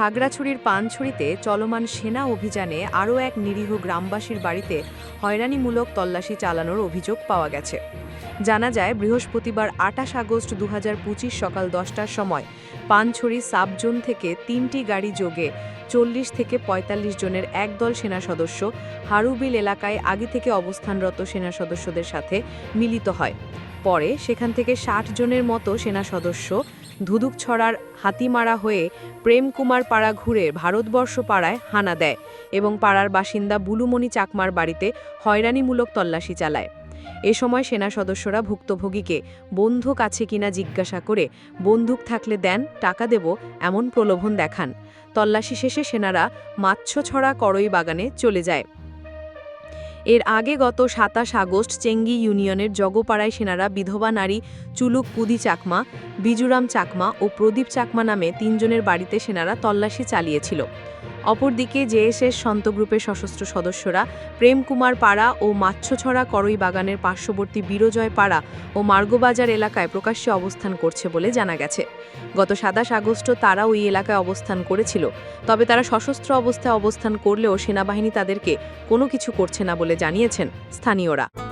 খাগড়াছড়ির পানছড়িতে চলমান সেনা অভিযানে আরও এক নিরীহ গ্রামবাসীর বাড়িতে হয়রানিমূলক তল্লাশি চালানোর অভিযোগ পাওয়া গেছে। জানা যায়, বৃহস্পতিবার আটাশ আগস্ট দুহাজার পঁচিশ সকাল দশটার সময় পানছড়ি সাবজোন থেকে তিনটি গাড়ি যোগে চল্লিশ থেকে ৪৫ জনের একদল সেনা সদস্য হারুবিল এলাকায় আগে থেকে অবস্থানরত সেনা সদস্যদের সাথে মিলিত হয়। পরে সেখান থেকে ষাট জনের মতো সেনা সদস্য ধুদুকছড়ার হাতিমারা হয়ে প্রেমকুমার পাড়া ঘুরে ভারতবর্ষ পাড়ায় হানা দেয় এবং পাড়ার বাসিন্দা বুলুমণি চাকমার বাড়িতে হয়রানিমূলক তল্লাশি চালায়। এ সময় সেনা সদস্যরা ভুক্তভোগীকে বন্দুক আছে কিনা জিজ্ঞাসা করে, বন্দুক থাকলে দেন, টাকা দেব, এমন প্রলোভন দেখান। তল্লাশি শেষে সেনারা মাচ্ছছড়া করই বাগানে চলে যায়। এর আগে গত সাতাশ আগস্ট চেঙ্গি ইউনিয়নের জগপাড়ায় সেনারা বিধবা নারী চুলুক পুদি চাকমা, বিজুরাম চাকমা ও প্রদীপ চাকমা নামে তিনজনের বাড়িতে সেনারা তল্লাশি চালিয়েছিল। অপরদিকে জেএসএস সন্ত গ্রুপের সশস্ত্র সদস্যরা প্রেমকুমার পাড়া ও মাচ্ছছড়া করই বাগানের পার্শ্ববর্তী বীরজয় পাড়া ও মার্গবাজার এলাকায় প্রকাশ্যে অবস্থান করছে বলে জানা গেছে। গত সাতাশ আগস্ট তারা ওই এলাকায় অবস্থান করেছিল। তবে তারা সশস্ত্র অবস্থায় অবস্থান করলেও সেনাবাহিনী তাদেরকে কোনো কিছু করছে না বলে জানিয়েছেন স্থানীয়রা।